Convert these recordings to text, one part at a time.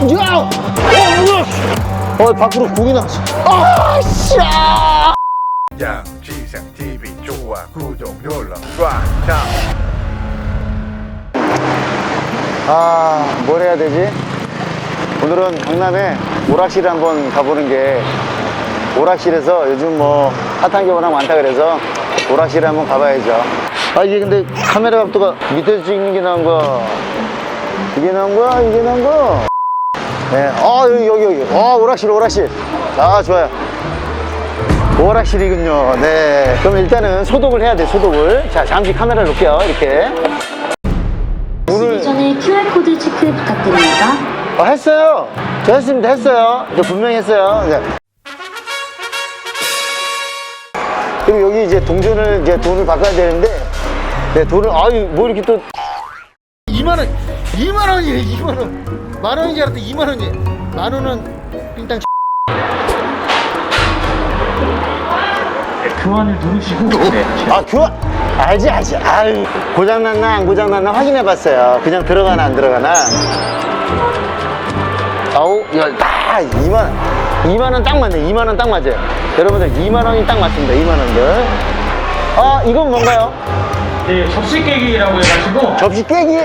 야! 어, 어, 어, 밖으로 공이 나왔어. 아, 씨! 양지상 TV 좋아 구독 눌러 꽉차 아, 뭘 해야 되지? 오늘은 강남에 오락실 한번 가보는 게 오락실에서 요즘 뭐 핫한 게 워낙 많다 그래서 오락실에 한번 가봐야죠. 아, 이게 근데 카메라 각도가 밑에서 찍는 게 나은 거야? 이게 나은 거야? 이게 나은 거야? 네, 아, 여기, 여기, 여기. 아, 오락실, 오락실. 아, 좋아요. 오락실이군요. 네. 그럼 일단은 소독을 해야 돼, 소독을. 자, 잠시 카메라 놓을게요, 이렇게. 오늘 전에 QR코드 체크 부탁드립니다. 어, 했어요. 저 했습니다. 했어요. 저 분명히 했어요. 네. 그리고 여기 이제 동전을 이제 돈을 바꿔야 되는데, 네, 돈을, 아유, 뭐 이렇게 또. 2만원! 2만 원이에요, 2만 원! 만 원인 줄 알았더니 2만 원이에요. 만원은 삥땅 교환을 누르시고 네. 아, 교환! 알지, 알지. 아유, 고장났나, 안 고장났나 확인해 봤어요. 그냥 들어가나, 안 들어가나. 아우, 야, 아, 2만 원. 2만 원 딱 맞네. 2만 원 딱 맞아요. 여러분들, 2만 원이 딱 맞습니다. 2만 원들. 아, 이건 뭔가요? 네, 접시 깨기라고 해가지고 접시 깨기?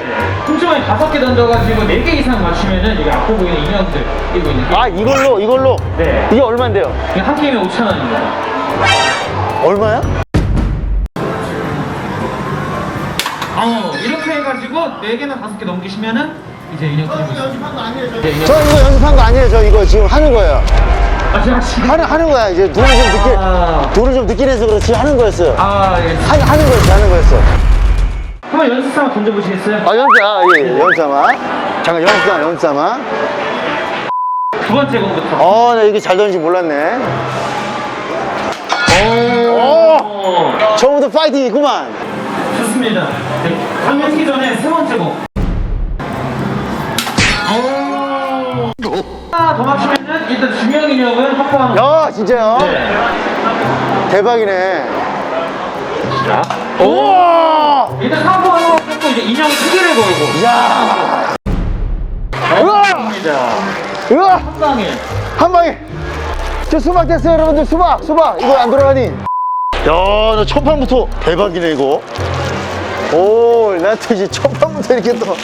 홈쇼에 다섯 개 던져가지고 네 개 이상 맞추면은 이게 앞으로 보이는 인형들 끼고 있는 게 아, 이걸로, 이걸로. 네. 이게 얼만데요? 이게 한 게임에 5천 원입니다. 얼마야? 어, 이렇게 해가지고 네 개나 다섯 개 넘기시면은 이제 인형 끼고 있어요. 네, 인형. 저 이거 연습한 거 아니에요. 저 이거 지금 하는 거예요. 아, 하는, 하는 거야. 이제 돈을 좀 늦게, 아. 돈을 좀 늦게 내서 그렇지. 하는 거였어요. 아, 예. 하, 하는 거였어, 하는 거였어. 한번 연습 삼아 던져보시겠어요? 아, 연습, 아, 예, 연습 삼아. 잠깐, 연습 삼아, 연습 삼아. 두 번째 공부터. 어, 나 이게 잘 던지 몰랐네. 오! 어, 처음부터 파이팅이구만. 좋습니다. 네, 당연히 전에 세 번째 공. 하나 더 맞추면은 일단 중형 인형은 확보하는 거. 야, 진짜요? 네. 대박이네. 자, 우와! 일단 확보하는 거 갖고 이제 인형 크기를 걸고. 야! 우와! 좋습니다. 우와! 한 방에. 한 방에! 저 수박 됐어요, 여러분들. 수박, 수박. 이거 안 들어가니? 야, 나 첫 판부터 대박이네, 이거. 오, 나또 이제 첫 판부터 이렇게 또.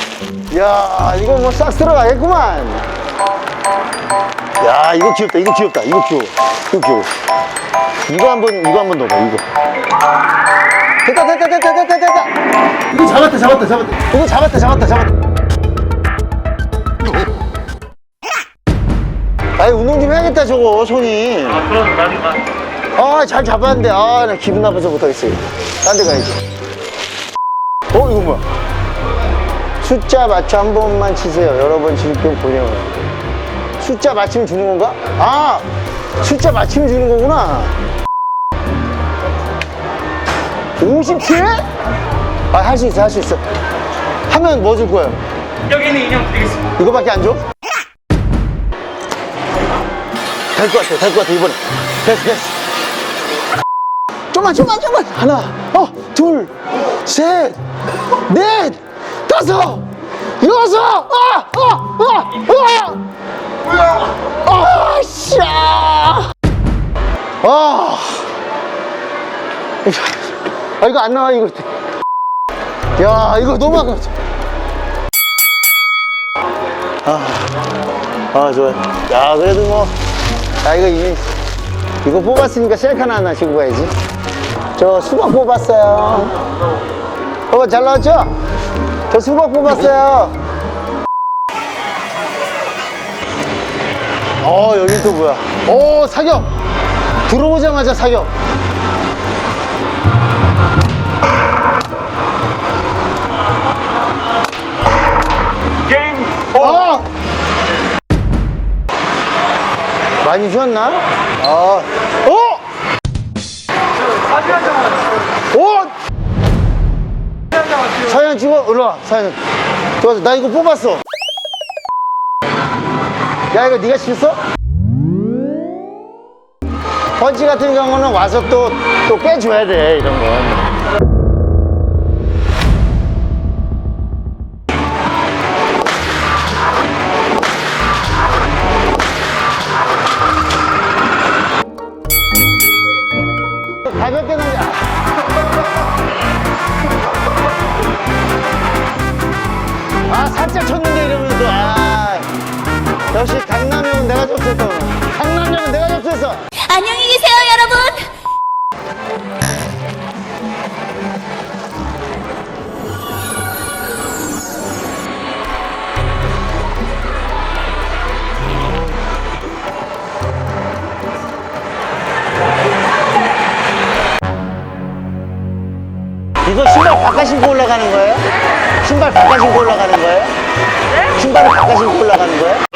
야, 이거 뭐 싹 들어가겠구만. 야, 이거 귀엽다, 이거 귀엽다, 이거 귀여워. 이거 귀여워. 이거 한 번, 이거 한번 넣어봐, 이거. 됐다, 됐다, 됐다, 됐다, 됐다. 이거 잡았다, 잡았다, 잡았다. 이거 잡았다, 잡았다, 잡았다. 아이, 운동 좀 해야겠다, 저거, 손이. 아, 그럼 나니까. 아, 잘 잡았는데, 아, 나 기분 나빠서 못하겠어요. 딴 데 가야지. 어, 이거 뭐야? 숫자 맞춰 한 번만 치세요. 여러 번 지금 보내요. 숫자 맞추면 주는 건가? 아, 숫자 맞추면 주는 거구나. 57? 아, 할 수 있어, 할 수 있어. 하면 뭐 줄 거예요? 여기 있는 인형 드리겠습니다. 이거밖에 안 줘? 될 것 같아, 될 것 같아, 이번에. 됐어, 됐어. 좀만, 좀만, 좀만. 하나, 어, 둘, 셋, 넷, 다섯, 여섯, 아, 아, 아, 아! 뭐야? 아, 씨! 아! 아, 아, 이거 안 나와, 이거. 야, 이거 너무 아깝다. 아 좋아요 야 그래도 뭐 야 이거 이미 이거 뽑았으니까 셀카 하나 지고 가야지 저 수박 뽑았어요 봐봐 잘 나왔죠? 저 수박 뽑았어요 어 여기 또 뭐야 오 사격 들어오자마자 사격 게임 어! 많이 주었나? 아, 어? 사진 한 장만 어? 사연 찍어? 일로와, 사연. 좋았어. 나 이거 뽑았어. 야 이거 네가 실수? 번지 같은 경우는 와서 또 또 빼줘야 돼 이런 건. 가볍게 넘겨. 아 살짝 쳤는데 이러면서 아. 역시 강남형은 내가 접수했어. 강남형은 내가 접수했어. 안녕히 계세요, 여러분. 이거 신발 바깥 신고 올라가는 거예요? 신발 바깥 신고 올라가는 거예요? 신발을 바깥 신고 올라가는 거예요?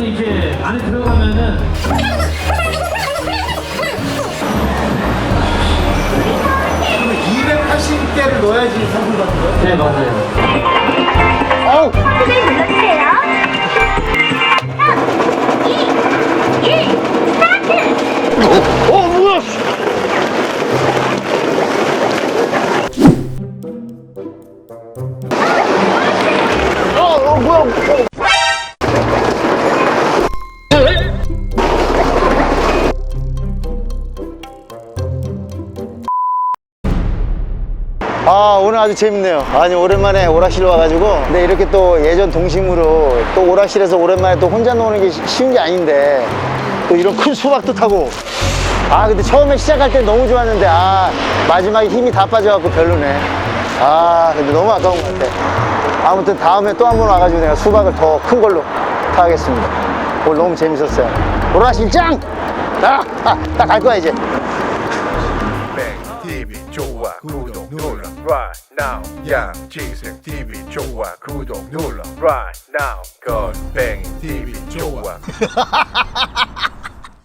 이거는 이제 안에 들어가면은 280개를 넣어야지 상품 받는 거야? 네 맞아요. 어우! 아 오늘 아주 재밌네요. 아니 오랜만에 오락실 와가지고. 근데 이렇게 또 예전 동심으로 또 오락실에서 오랜만에 또 혼자 노는 게 쉬- 쉬운 게 아닌데. 또 이런 큰 수박도 타고. 아 근데 처음에 시작할 때 너무 좋았는데 아 마지막에 힘이 다 빠져갖고 별로네. 아 근데 너무 아까운 것 같아. 아무튼 다음에 또 한 번 와가지고 내가 수박을 더 큰 걸로 타겠습니다. 오늘 너무 재밌었어요. 오락실 짱! 아, 아, 딱 갈 거야 이제. 뱅 TV 좋아 right now 양지생 TV 좋아 구독 눌러 right now 건뱅 TV 좋아